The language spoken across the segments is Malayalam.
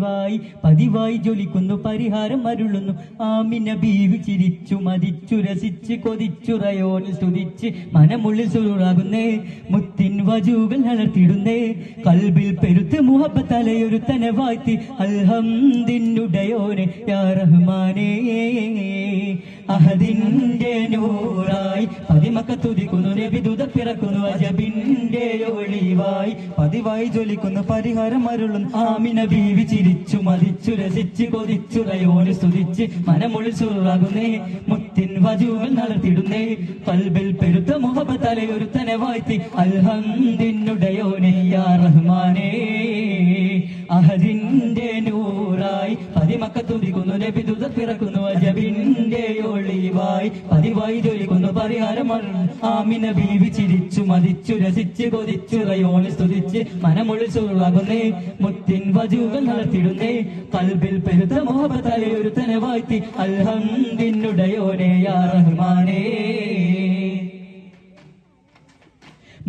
ഒളിവായി പതിവായി ജ്വലിക്കുന്നു പരിഹാരം അരുളുന്നു. ആമിന ബീവി ചിരിച്ചു മതിച്ചു രസിച്ച് കൊതിച്ചുറയോനിൽ സ്തുതിച്ച് മനമുള്ളിൽ സുറുറാകുന്നേ മുത്തിൻ വജൂകൾ വളർത്തിടുന്നേ കൽബിൽ പെരുത്ത് മുഹബത്തലയൊരുത്തനെ വാഴ്ത്തി. അൽഹംദിനുടയോനെ യാ റഹ്മാനേ. അഹദിന്റെ നൂറായി പതിമക്ക തുതിക്കുന്നു നബിദുത പിറക്കുന്നു അജബിന്റെ ഒളിവായി പതിവായി ജ്വലിക്കുന്നു പരിഹാരം അരുളും. ആമിന ബീവി ചിരിച്ചു മതിച്ചു രസിച്ച് കൊതിച്ചു റയോന് സ്തുതിച്ച് മനമൊളി സുറാകുന്നേ മുത്തിൻ വജൂകൾ നടത്തിടുന്നേ കൽബിൽ പെരുത്ത മുഹബത്തലയൊരുത്തനെ വാഴ്ത്തി. അൽഹംദിനുടയോനെ യാ റഹ്മാനേ. അഹദിന്റെ നൂറായി പതിമക്ക തുതിക്കുന്നു നബിദുത ജ്വലിക്കുന്നു പരിഹാരം അരുളും ആമിന ബീവി ചിരിച്ചു മതിച്ചു രസിച്ച് കൊതിച്ചു റയോന് സ്തുതിച്ച് മനമുള്ളിൽ സുറാകുന്നേ മുത്തിൻ വജൂകൾ നടത്തിടുന്നേ. കൽബിൽ പെരുത്ത മോഹബത്തലയൊരുത്തനെ വാഴ്ത്തി അൽഹംദിനുടയോനെ യാ റഹ്മാനേ.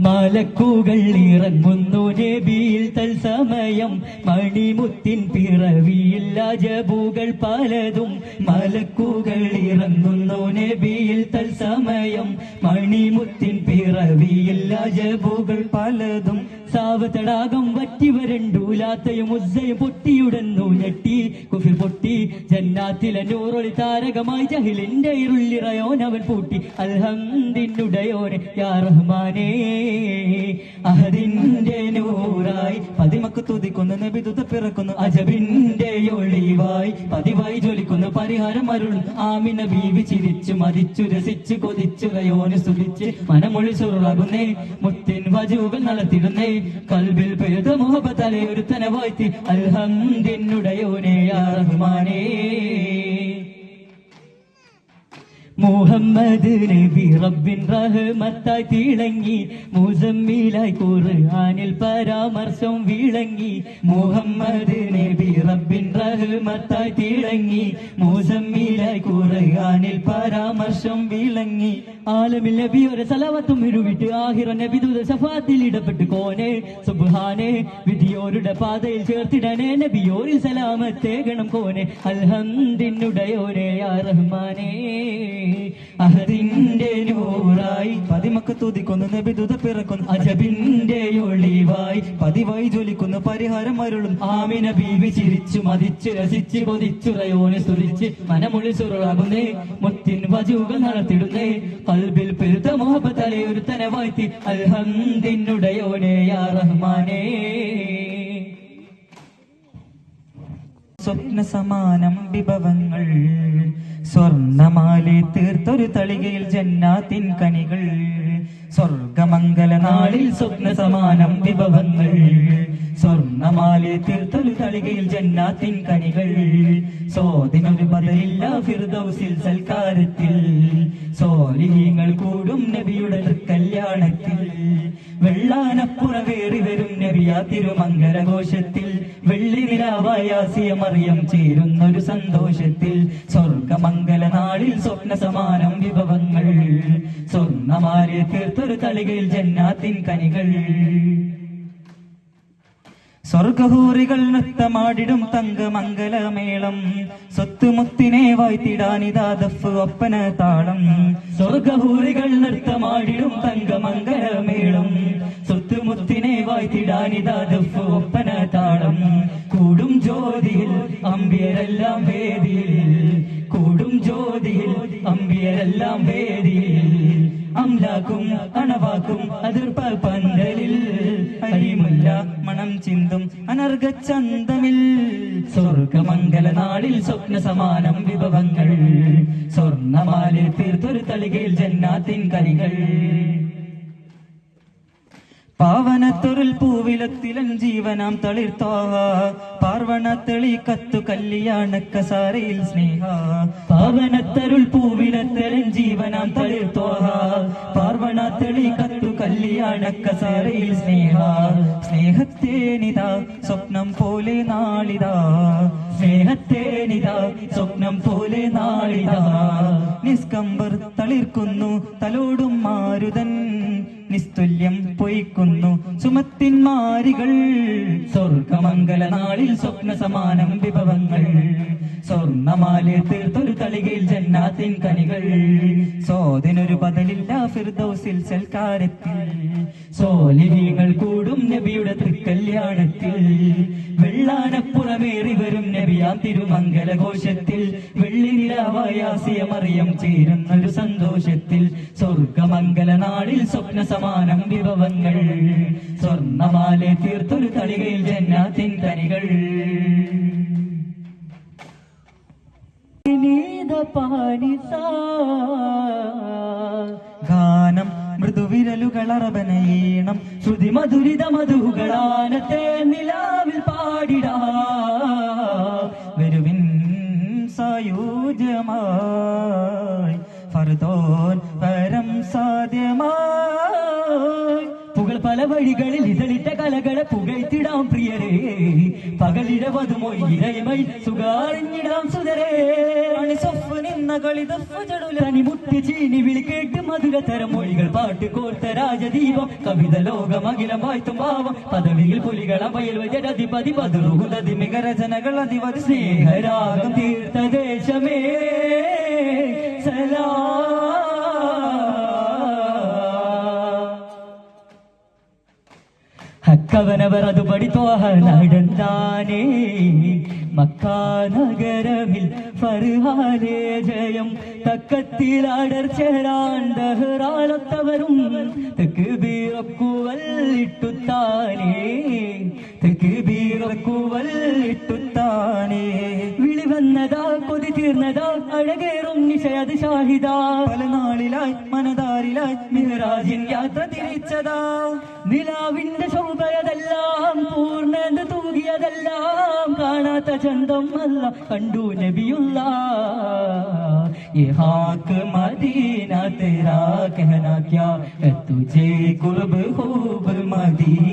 മലക്കുകൾ ഇറങ്ങുന്നു നബിയിൽ തൽസമയം മണിമുത്തിൻ പിറവിയിൽ അജബുകൾ പലതും. മലക്കുകൾ ഇറങ്ങുന്നു നബിയിൽ തൽസമയം മണിമുത്തിൻ പിറവിയിൽ അജബുകൾ പലതും. സാവതടാകം വറ്റി വരണ്ടൂലാത്തയും ഉസ്സയും പൊട്ടിയുടന്നു ഞെട്ടി. കുഫിർ പൊട്ടി ജന്നാത്തിലെ നൂറൊളി താരകമായി ജഹിലിന്റെ അവൻ പൂട്ടി. അൽഹംദിനുടയോനെ യാ റഹ്മാനേ. അഹദിന്റെ നൂറായി പതിമക്ക് തുതിക്കുന്നു നബിതുത പിറക്കുന്നു അജബിന്റെ ഒളിവായി പതിവായി ജ്വലിക്കുന്നു പരിഹാരം അരുൾ ആമിന ബീവി ചിരിച്ചു മതിച്ചു രസിച്ചു കൊതിച്ചു റയോന് സ്തുതിച്ച് മനമൊഴി സുറാകുന്നേ മുത്തിൻ വജൂകൾ നടത്തിടുന്നേ കൽബിൽ പെരുത മുഹബത്തലെ ഒരുത്തനെ വാഴ്ത്തി അൽഹന്തിനുടയോനെ യാ റഹ്മാനേ. മുഹമ്മദ് നബി റബ്ബിൻ റഹ്മത്തായി തിളങ്ങി മുസമ്മിലായി ഖുർആനിൽ പരാമർശം വിളങ്ങി മുഹമ്മദ് നബി റബ്ബിൻ റഹ്മത്തായി തിളങ്ങി മുസമ്മിലായി ഖുർആനിൽ പരാമർശം വിളങ്ങി. ആലമിൽ നബി ഒരു സലവത്തും ഇരുവിട്ട് ആഹിറ നബി ദൂത സഫാത്തിൽ ഇടപെട്ട് കോനെ സുബ്ഹാനെ വിധിയോരുടെ പാതയിൽ ചേർത്തിടനെ നബിയോരിൽ സലാമത്തെ ഗണം കോനെ അൽഹംദിനുടയോനെ യാ റഹ്മാനേ. അഹദിന്റെ നൂറായി പതിമക്ക് തുതിക്കുന്നു നബിദുത പിറക്കുന്നു. അജബിന്റെ ഒളിവായി പതിവായി ജ്വലിക്കുന്നു. പരിഹാരം അരുളും. ആമിന ബീവി ചിരിച്ചു മതിച്ചു രസിച്ച് കൊതിച്ചു റയോനെ സ്തുതിച്ച് മനമൊളി സുറാകുന്നേ മുത്തിൻ വജൂകൾ നടത്തിടുന്നേ. കൽബിൽ പെരുത്ത മോഹബത്തലെ ഒരുത്തനെ വാഴ്ത്തി. അൽഹംദിനുടയോനെ യാ റഹ്മാനേ. സ്വപ്ന സമാനം വിഭവങ്ങൾ. സ്വർണമാലി തീർത്തൊരു തളികയിൽ ജന്നാത്തിൻ കനികൾ. സ്വർഗമംഗല നാളിൽ സ്വപ്ന സമാനം വിഭവങ്ങൾ. സ്വർണമാലി തീർത്തലു തളികയിൽ ജന്നാത്തിൻ കനികൾ. സോദിനൊരു ബദലില്ല ഫിർദൗസിൽ സൽക്കാരത്തിൽ. സോലിഹീങ്ങൾ കൂടും നബിയുടെ കല്യാണത്തിൽ വെള്ളാനപ്പുറവേറി വരും നബിയാ തിരുമംഗലഘോഷത്തിൽ. വെള്ളി നിലാവായാസിയമറിയം ചേരുന്നൊരു സന്തോഷത്തിൽ. സ്വർഗമംഗല നാളിൽ സ്വപ്ന സമാനം വിഭവങ്ങൾ. സ്വർണമാരെ തീർത്തൊരു തളികയിൽ ജന്നാത്തിൻ കനികൾ. സ്വർഗഹൂറികൾ നൃത്തമാടിടും തങ്കമംഗലമേളം. സ്വത്തുമുത്തിനെ വായ്ത്തിടാനിതാ ദഫ് ഒപ്പന താളം. സ്വർഗഹൂറികൾ നൃത്തമാടിടും തങ്കമംഗലമേളം. സ്വത്തുമുത്തിനെ വായ്ത്തിടാനിതാ ദഫ് ഒപ്പന താളം. കൂടും ജ്യോതിയിൽ അമ്പിയരെല്ലാം വേദിയിൽ അനർഘചന്തമിൽ സ്വർഗമംഗല നാളിൽ സ്വപ്ന സമാനം വിഭവങ്ങൾ. സ്വർണമാലിൽ തീർത്തൊരു തളികയിൽ ജന്നാത്തിൻ കരികൾ. പാവനത്തൊരു പൂവിലത്തിലൻ ജീവനാം തളിർത്തോ. പാർവണ തെളി കത്തു കല്യാണ കസാരയിൽ സ്നേഹ. പാവനത്തരുൾ പൂവിലത്തരൻ ജീവനാം തളിർത്തോ. പാർവണ തെളി കത്തു കല്യാണ കസാരയിൽ സ്നേഹ. സ്നേഹത്തേനിതാ സ്വപ്നം പോലെ നാളിതാ. സ്നേഹത്തേനിതാ സ്വപ്നം പോലെ നാളിതാ. നിസ്കമ്പർ തളിർക്കുന്നു തലോടും മാരുതൻ. നിസ്തുല്യം പൊയ്ക്കുന്നു. സുമത്തിന്മാരികൾ സ്വർഗമംഗല നാളിൽ സ്വപ്ന സമാനം വിഭവങ്ങൾ. സ്വർണമാലെ തീർത്തൊരു തളികയിൽ ജന്നാത്തിൻ കനികൾ. സോതിനൊരു ബദലില്ല ഫിർദൗസിൽ സൽക്കാരത്തിൽ. സോലിവികൾ കൂടും നബിയുടെ തൃക്കല്യാണത്തിൽ. വെള്ളാനപ്പുറമേറി വരും നബിയാം തിരുമംഗലഘോഷത്തിൽ. വെള്ളിനിലാവായാസിയമറിയം ചേരുന്നൊരു സന്തോഷത്തിൽ. സ്വർഗമംഗല നാളിൽ സ്വപ്ന സമാനം വിഭവങ്ങൾ. സ്വർണമാലെ തീർത്തൊരു തളികയിൽ ജന്നാത്തിൻ തനികൾ. ഗാനം മൃദുവിരലുകളറബനയീണം ശ്രുതി മധുരിത മധുകളാനത്തെ നിലാവിൽ പാടിടാ. വരുവിൻ സായൂജ്യമായി ഫർദോൻ പരം സാധ്യമായി. പുകൾ പല വഴികളിൽ ഇതളിട്ട കലകളെ പുകഴ്ത്തിടാം പ്രിയരേ. പകലിരവതുമൊഴി ഇരയമൈ സുഖാറിഞ്ഞിടാം സുതരേ. തനിമുട്ടി ചീനി വിളി കേട്ട് മധുര തരം മൊഴികൾ പാട്ട് കോർത്ത രാജദീപം. കവിത ലോകം അഖിലം വായ്ത്തും ഭാവം. പദവിയിൽ പുലികൾ അമയിൽ വജരധിപതി പതുറുകുലതി മികരചനകൾ അധിപതി സ്നേഹരാഗം തീർത്ത ദേശമേ. ഹക്കവനവർ അത് പഠിത്തോഹ നടന്താനേ മക്കാനഗരമിൽ ഫർഹാനേ ജയം. തക്കത്തിലാടർ ചേരാണ്ടഹറാലത്തവരും തെക്ക് ബീറക്കുവൽ ഇട്ടുത്താനേ. തെക്ക് ബീറക്കുവൽ ഇട്ടുത്താനേ. വിളി വന്നതാ കൊതി തീർന്നതാ അഴകേറും നിശയത് ഷാഹിദാ പല നാളിലായി മനതാരിലായി മിഹറാജിൻ യാത്ര തിരിച്ചതാ നിലാവിന്റെ ശോഭയതെല്ലാം പൂർണ്ണത തൂകിയതെല്ലാം കാണാത്ത ചന്തം അല്ല കണ്ടു നബിയുള്ള ये हाक मदीना तेरा कहना क्या है तुझे कुर्ब खूब मदीना